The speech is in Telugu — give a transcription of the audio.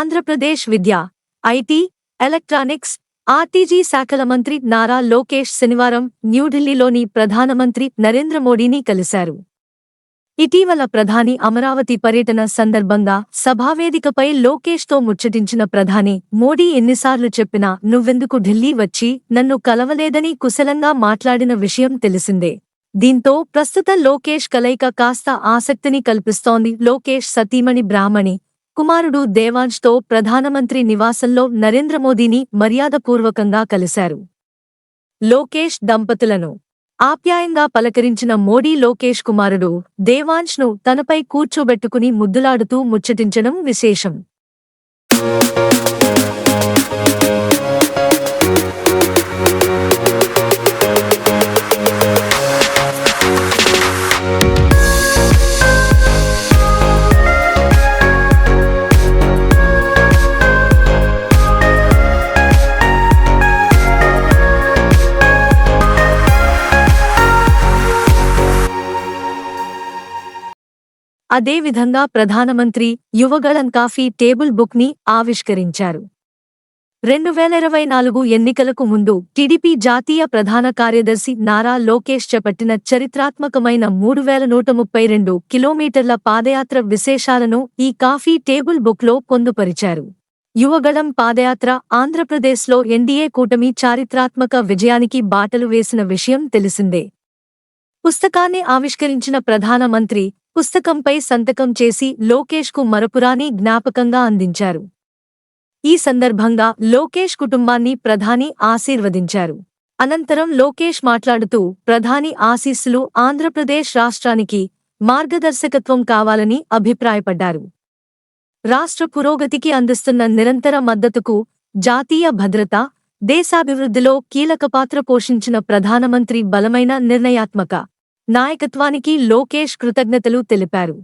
ఆంధ్రప్రదేశ్ విద్య ఐటీ ఎలక్ట్రానిక్స్ ఆర్టీజీ శాఖల మంత్రి నారా లోకేష్ శనివారం న్యూఢిల్లీలోని ప్రధానమంత్రి నరేంద్ర మోడీని కలిశారు. ఇటీవల ప్రధాని అమరావతి పర్యటన సందర్భంగా సభావేదికపై లోకేష్తో ముచ్చటించిన ప్రధాని మోడీ ఎన్నిసార్లు చెప్పినా నువ్వెందుకు ఢిల్లీ వచ్చి నన్ను కలవలేదని కుశలంగా మాట్లాడిన విషయం తెలిసిందే. దీంతో ప్రస్తుత లోకేష్ కలయిక కాస్త ఆసక్తిని కల్పిస్తోంది లోకేష్ సతీమణి బ్రాహ్మణి. కుమారుడు దేవాంజ్తో ప్రధానమంత్రి నివాసంలో నరేంద్ర మోదీని మర్యాదపూర్వకంగా కలిశారు. లోకేష్ దంపతులను ఆప్యాయంగా పలకరించిన మోడీ లోకేష్ కుమారుడు దేవాంజ్ను తనపై కూర్చోబెట్టుకుని ముద్దులాడుతూ ముచ్చటించడం విశేషం. అదేవిధంగా ప్రధానమంత్రి యువగళం కాఫీ టేబుల్ బుక్ని ఆవిష్కరించారు. రెండు వేల ఇరవై నాలుగు ఎన్నికలకు ముందు టీడీపీ జాతీయ ప్రధాన కార్యదర్శి నారా లోకేష్ చేపట్టిన చరిత్రాత్మకమైన మూడు వేల నూట ముప్పై రెండు కిలోమీటర్ల పాదయాత్ర విశేషాలను ఈ కాఫీ టేబుల్ బుక్లో పొందుపరిచారు. యువగళం పాదయాత్ర ఆంధ్రప్రదేశ్లో ఎన్డీఏ కూటమి చారిత్రాత్మక విజయానికి బాటలు వేసిన విషయం తెలిసిందే. పుస్తకాన్ని ఆవిష్కరించిన ప్రధానమంత్రి పుస్తకంపై సంతకం చేసి లోకేష్కు మరపురాని జ్ఞాపకంగా అందించారు. ఈ సందర్భంగా లోకేష్ కుటుంబాన్ని ప్రధాని ఆశీర్వదించారు. అనంతరం లోకేష్ మాట్లాడుతూ ప్రధాని ఆశీస్సులు ఆంధ్రప్రదేశ్ రాష్ట్రానికి మార్గదర్శకత్వం కావాలని అభిప్రాయపడ్డారు. రాష్ట్ర పురోగతికి అందిస్తున్న నిరంతర మద్దతుకు జాతీయ భద్రత దేశాభివృద్ధిలో కీలక పాత్ర పోషించిన ప్రధానమంత్రి బలమైన నిర్ణయాత్మక నాయకత్వానికి లోకేష్ కృతజ్ఞతలు తెలిపారు.